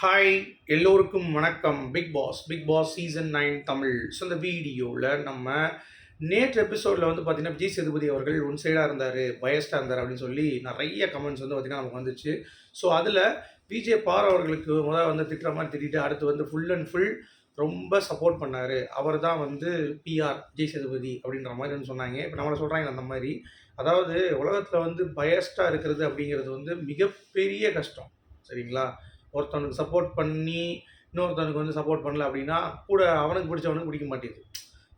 Hi எல்லோருக்கும் வணக்கம். Big Boss Big Boss season nine Tamil. So இந்த வீடியோவில் நம்ம நேற்று எபிசோடில் வந்து பார்த்தீங்கன்னா விஜய் சேதுபதி அவர்கள் ஒன் சைடாக இருந்தார் பயஸ்டாக இருந்தார் அப்படின்னு சொல்லி நிறைய கமெண்ட்ஸ் வந்து பார்த்தீங்கன்னா நமக்கு வந்துச்சு. ஸோ அதில் விஜய் பார் அவர்களுக்கு முதல் வந்து திட்டுற மாதிரி திட்டிட்டு அடுத்து வந்து ஃபுல் அண்ட் ஃபுல் ரொம்ப சப்போர்ட் பண்ணார். அவர் தான் வந்து பிஆர் விஜய் சேதுபதி அப்படின்ற மாதிரி வந்து சொன்னாங்க. இப்போ நம்மளை சொல்கிறாங்க அந்த மாதிரி. அதாவது உலகத்தில் வந்து பயஸ்டாக இருக்கிறது அப்படிங்கிறது வந்து மிகப்பெரிய கஷ்டம். சரிங்களா? ஒருத்தவனுக்கு சப்போர்ட் பண்ணி இன்னொருத்தவனுக்கு வந்து சப்போர்ட் பண்ணல அப்படின்னா கூட அவனுக்கு பிடிச்சவனுக்கு பிடிக்க மாட்டேங்குது.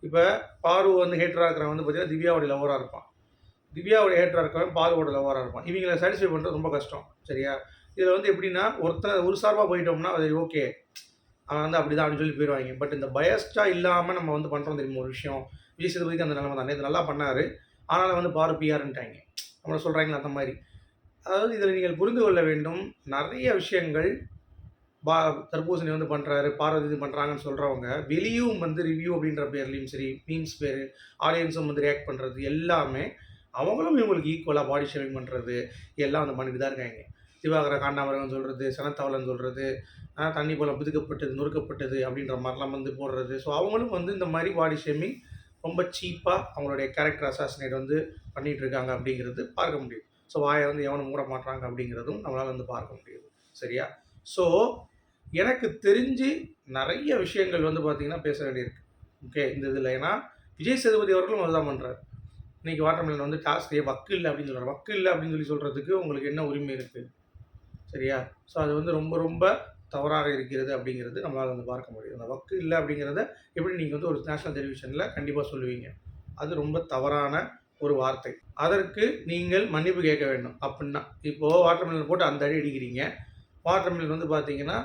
இப்போ பாரு வந்து ஹேட்டராக இருக்கிறவன் வந்து பார்த்தீங்கன்னா திவ்யாவோட லவராக இருப்பான். திவ்யாவோட ஹேட்டராக இருக்கிறவன் பாருவோட லவராக இருப்பான். இவங்களை சாட்டிஸ்ஃபை பண்ணுறது ரொம்ப கஷ்டம் சரியா? இதில் வந்து எப்படின்னா ஒருத்தன் ஒரு சார்பாக போயிட்டோம்னா அது ஓகே அவன் வந்து அப்படி தான் அப்படின்னு சொல்லி போயிடுவாங்க பட் இந்த பயஸ்டாக இல்லாமல் நம்ம வந்து பண்ணுறோம் தெரியுமா? ஒரு விஷயம். விஜய் சேதுபதிக்கு அந்த நிலைமை தானே இது நல்லா பண்ணார். ஆனால் வந்து பாரு பிஆர்ன்ட்டாங்க நம்மளை சொல்கிறாங்களே அந்த மாதிரி. அதாவது இதில் நீங்கள் புரிந்து கொள்ள வேண்டும். நிறைய விஷயங்கள் பா தர்பூசணி வந்து பண்ணுறாரு பார்வதி இது பண்ணுறாங்கன்னு சொல்கிறவங்க வெளியும் வந்து ரிவ்யூ அப்படின்ற பேர்லேயும் சரி மீம்ஸ் பேர் ஆடியன்ஸும் வந்து ரியாக்ட் பண்ணுறது எல்லாமே அவங்களும் இவங்களுக்கு ஈக்குவலாக பாடி ஷேவிங் பண்ணுறது எல்லாம் வந்து பண்ணிட்டு தான் இருக்காங்க. திவாகர காண்டாமரகம் சொல்கிறது சனத்தவலன் சொல்கிறது தண்ணி போல பிதுக்கப்பட்டது நொறுக்கப்பட்டது அப்படின்ற மாதிரிலாம் வந்து போடுறது. ஸோ அவங்களும் வந்து இந்த மாதிரி பாடி ஷேமிங் ரொம்ப சீப்பாக அவங்களுடைய கேரக்டர் அசாசினேட் வந்து பண்ணிகிட்டு இருக்காங்க அப்படிங்கிறது பார்க்க முடியும். ஸோ வாயை வந்து எவனும் மூட மாட்டாங்க அப்படிங்கிறதும் நம்மளால் வந்து பார்க்க முடியுது. சரியா? ஸோ எனக்கு தெரிஞ்சு நிறைய விஷயங்கள் வந்து பார்த்திங்கன்னா பேச வேண்டியிருக்கு. ஓகே இந்த இதில் ஏன்னா விஜய் சேதுபதி அவர்களும் அதுதான் பண்ணுறாரு இன்றைக்கி வாட்டர்மெலன் வந்து டாஸ்க்லேயே வக்கு இல்லை அப்படின்னு சொல்கிறார் வக்கு இல்லை அப்படின்னு சொல்லி சொல்கிறதுக்கு உங்களுக்கு என்ன உரிமை இருக்குது சரியா? ஸோ அது வந்து ரொம்ப ரொம்ப தவறாக இருக்கிறது அப்படிங்கிறது நம்மளால் வந்து பார்க்க முடியும் அந்த வக்கு இல்லை அப்படிங்கிறத எப்படி நீங்கள் வந்து ஒரு நேஷனல் டெலிவிஷனில் கண்டிப்பாக சொல்லுவீங்க? அது ரொம்ப தவறான ஒரு வார்த்தை. அதற்கு நீங்கள் மன்னிப்பு கேட்க வேண்டும். அப்படின்னா இப்போது வாட்டர்மெலன் போட்டு அந்த அடி அடிக்கிறீங்க. வாட்டர்மெலன் வந்து பார்த்தீங்கன்னா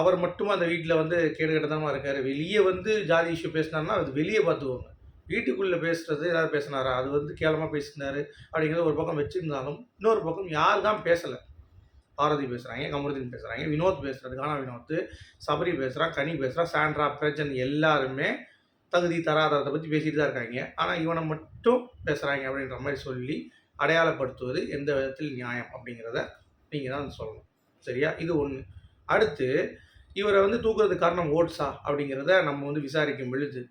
அவர் மட்டும் அந்த வீட்டில் வந்து கேடு இருக்கார். வெளியே வந்து ஜாதி இஷ்யூ பேசினார்னா அது வெளியே பார்த்துக்கோங்க வீட்டுக்குள்ளே பேசுகிறது யார் பேசினாரா? அது வந்து கேவலமாக பேசினாரு அப்படிங்கிறது ஒரு பக்கம் வச்சுருந்தாலும் இன்னொரு பக்கம் யார் தான் பேசலை? பாரதி பேசுகிறாங்க கமருதீன் பேசுகிறாங்க வினோத் பேசுகிறது கானா வினோத் சபரி பேசுகிறான் கனி பேசுகிறான் சாண்ட்ரா பிரஜன் எல்லாருமே தகுதி தராதரத்தை பற்றி பேசிட்டு தான் இருக்காங்க. ஆனால் இவனை மட்டும் பேசுகிறாங்க அப்படின்ற மாதிரி சொல்லி அடையாளப்படுத்துவது எந்த விதத்தில் நியாயம் அப்படிங்கிறத நீங்கள் தான் சொல்லணும். சரியா? இது ஒன்று அடுத்து இவரை வந்து தூக்குறதுக்கு காரணம் ஓட்ஸா அப்படிங்கிறத நம்ம வந்து விசாரிக்கும் பொழுது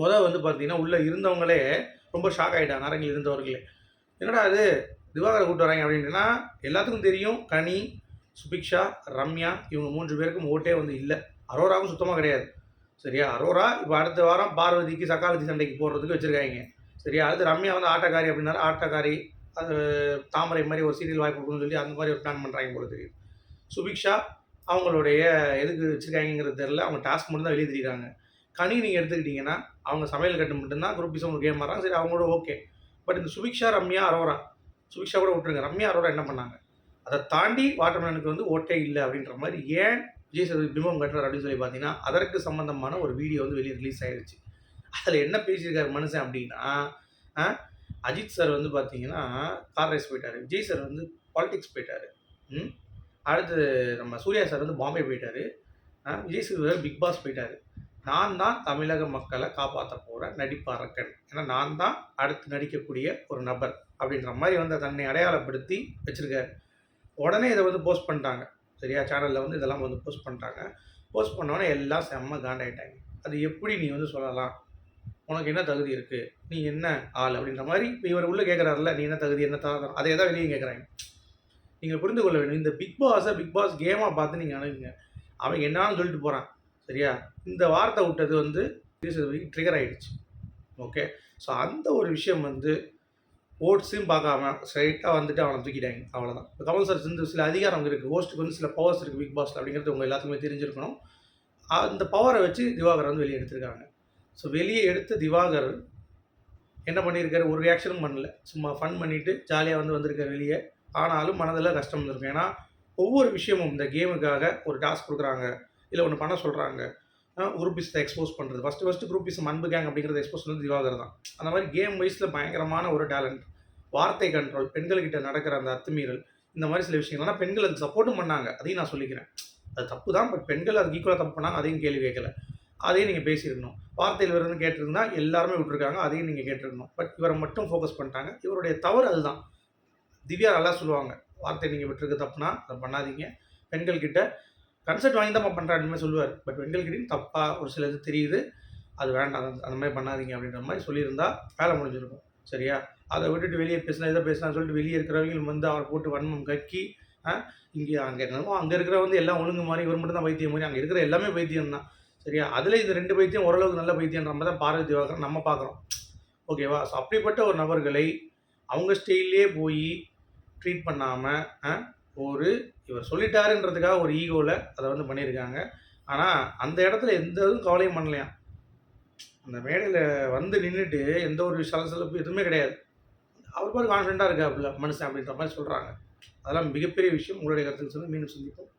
முதல் வந்து பார்த்தீங்கன்னா உள்ளே இருந்தவங்களே ரொம்ப ஷாக் ஆகிட்டாங்க அரங்கில் இருந்தவர்களே. என்னடா அது திவாகரை கூப்பிட்டு வராங்க அப்படின்னா எல்லாத்துக்கும் தெரியும். கனி சுபிக்ஷா ரம்யா இவங்க மூன்று பேருக்கும் ஓட்டே வந்து இல்லை. அரோராவும் சுத்தமாக கிடையாது. சரியா? அரோரா இப்போ அடுத்த வாரம் பார்வதிக்கு சக்காலத்தி சண்டைக்கு போடுறதுக்கு வச்சுருக்காங்க. சரியா? அடுத்து ரம்யா வந்து ஆட்டக்காரி அப்படின்னாரு. ஆட்டக்காரி அது தாமரை மாதிரி ஒரு சீரியல் வாய்ப்பு கொடுக்கணும்னு சொல்லி அந்த மாதிரி ஒரு பிளான் பண்ணுறாங்க போல தெரியுது. சுபிக்ஷா அவங்களுடைய எதுக்கு வச்சுருக்காங்கிறது தெரில அவங்க டாஸ்க் மட்டும் தான் வெளியே தெரியுறாங்க கனி நீங்கள் எடுத்துக்கிட்டிங்கன்னா அவங்க சமையல் கட்டு மட்டும்தான் குரூப் பீஸ் ஒரு கேம் மாறாங்க சரி அவங்களோட ஓகே பட் இந்த சுபிக்ஷா ரம்யா அரோரா சுபிக்ஷா கூட விட்டுருங்க. ரம்யா அரோரா என்ன பண்ணாங்க? அதை தாண்டி வாட்டர்மேனுக்கு வந்து ஓட்டே இல்லை அப்படின்ற மாதிரி ஏன் விஜய் சேதுபதி பிம்பம் கட்டுறாரு அப்படின்னு சொல்லி பார்த்தீங்கன்னா அதற்கு சம்மந்தமான ஒரு வீடியோ வந்து வெளியே ரிலீஸ் ஆயிடுச்சு அதில் என்ன பேசியிருக்காரு மனுஷன் அப்படின்னா அஜித் சார் வந்து பார்த்தீங்கன்னா கார் ரேஸ் போயிட்டார். விஜய் சார் வந்து பாலிடிக்ஸ் போயிட்டார். அடுத்து நம்ம சூர்யா சார் வந்து பாம்பே போயிட்டார். விஜய் சேதுபதி பிக் பாஸ் போயிட்டார். நான் தான் தமிழக மக்களை காப்பாற்ற போகிற நடிப்பாரக்கன். ஏன்னா நான் தான் அடுத்து நடிக்கக்கூடிய ஒரு நபர் அப்படின்ற மாதிரி வந்து தன்னை அடையாளப்படுத்தி வச்சுருக்காரு. உடனே இதை வந்து போஸ்ட் பண்ணிட்டாங்க. சரியா? சேனலில் வந்து இதெல்லாம் வந்து போஸ்ட் பண்ணிட்டாங்க போஸ்ட் பண்ணோன்னே எல்லாம் செம்ம காண்டாயிட்டாங்க அது எப்படி நீ வந்து சொல்லலாம்? உனக்கு என்ன தகுதி இருக்குது நீ என்ன ஆள்? அப்படின்ற மாதிரி இப்போ இவர் உள்ளே கேட்குறாருல நீ என்ன தகுதி என்ன தகுதி? அதே தான் வெளியே கேட்குறாங்க நீங்கள் புரிந்து கொள்ள வேண்டும். இந்த பிக் பாஸை பிக் பாஸ் கேமாக பார்த்து நீங்கள் அணுகுங்க. அவன் என்னான்னு சொல்லிட்டு போகிறான் சரியா? இந்த வார்த்தை விட்டது வந்து ட்ரிகர் ஆகிடுச்சு ஓகே ஸோ அந்த ஒரு விஷயம் வந்து ஓட்ஸையும் பார்க்காம ஸ்ட்ரைட்டாக வந்துட்டு அவனை தூக்கிட்டாங்க. அவ்வளோதான் இப்போ கமல் சார் சிந்து சில அதிகாரம் இருக்குது ஹோஸ்ட்டுக்கு வந்து சில பவர்ஸ் இருக்குது பிக் பாஸில் அப்படிங்கிறது உங்கள் எல்லாத்துக்குமே தெரிஞ்சிருக்கணும். அந்த பவரை வச்சு திவாகர் வந்து வெளியே எடுத்திருக்காங்க. ஸோ வெளியே எடுத்த திவாகர் என்ன பண்ணியிருக்காரு? ஒரு ரியாக்ஷனும் பண்ணல. சும்மா ஃபன் பண்ணிவிட்டு ஜாலியாக வந்து வந்திருக்காரு வெளியே. ஆனாலும் மனதில் கஷ்டம் இருந்திருக்கும். ஏன்னா ஒவ்வொரு விஷயமும் இந்த கேமுக்காக ஒரு டாஸ்க் கொடுக்குறாங்க. இல்லை ஒன்று பண்ண சொல்கிறாங்க குரூப்பிஸை எக்ஸ்போஸ் பண்ணுறது ஃபஸ்ட்டு ஃபஸ்ட்டு குரூப்பிஸ் அன்பு கேங் அப்படிங்கிறது எக்ஸ்போஸ் வந்து திவாகர் தான். அந்த மாதிரி கேம் வைஸில் பயங்கரமான ஒரு டேலண்ட் வார்த்தை கண்ட்ரோல் பெண்கள்கிட்ட நடக்கிற அந்த அத்துமீறல் இந்த மாதிரி சில விஷயங்கள்லாம் பெண்கள் அதுக்கு சப்போர்ட்டும் பண்ணாங்க. அதையும் நான் சொல்லிக்கிறேன். அது தப்பு தான் பட் பெண்கள் அதுக்கு ஈக்குவலாக தப்பு பண்ணாங்க. அதையும் கேள்வி கேட்கல. அதையும் நீங்கள் பேசியிருக்கணும். வார்த்தையில் வருதுன்னு கேட்டிருந்தா எல்லாருமே விட்டுருக்காங்க. அதையும் நீங்கள் கேட்டிருக்கணும். பட் இவரை மட்டும் ஃபோக்கஸ் பண்ணிட்டாங்க. இவருடைய தவறு அதுதான். திவ்யா நல்லா சொல்லுவாங்க. வார்த்தை நீங்கள் விட்டுருக்க தப்புனா அதை பண்ணாதீங்க. பெண்கள்கிட்ட கன்செப்ட் வாங்கி தான் பண்ணுறேன் அப்படின்னு சொல்லுவார். பட் பெண்கள் தப்பாக ஒரு சில இது தெரியுது. அது வேண்டாம். அந்த- அந்த மாதிரி பண்ணாதீங்க அப்படின்ற மாதிரி சொல்லியிருந்தா வேலை முடிஞ்சிருக்கும். சரியா? அதை விட்டுட்டு வெளியே பேசினா இதை பேசினா சொல்லிட்டு வெளியே இருக்கிறவங்களும் வந்து அவரை போட்டு வன்மம் கக்கி இங்கே அங்கே என்னமோ அங்கே இருக்கிற வந்து எல்லாம் ஒழுங்கு மாதிரி இவர் மட்டும் தான் பைத்தியம் மாதிரி அங்கே இருக்கிற எல்லாமே பைத்தியம் தான். சரியா? அதில் இந்த ரெண்டு பைத்தியம் ஓரளவுக்கு நல்ல பைத்தியன்ற மாதிரி தான் பாரதி திவாகர் நம்ம பார்க்குறோம். ஓகேவா? ஸோ அப்படிப்பட்ட ஒரு நபர்களை அவங்க ஸ்டைல்லே போய் ட்ரீட் பண்ணாமல் ஒரு இவர் சொல்லிட்டாருன்றதுக்காக ஒரு ஈகோவில் அதை வந்து பண்ணியிருக்காங்க. ஆனால் அந்த இடத்துல எந்த இதுவும் கவலையும் பண்ணலையாம். அந்த மேடையில் வந்து நின்றுட்டு எந்த ஒரு சலசலப்பு எதுவுமே கிடையாது. அவர் பாரு கான்ஃபிடண்ட்டாக இருக்காப்புல மனுஷன் அப்படின்ற மாதிரி சொல்கிறாங்க அதெல்லாம் மிகப்பெரிய விஷயம். உங்களுடைய கருத்துக்கு சொல்லி மீண்டும் சந்திப்போம்.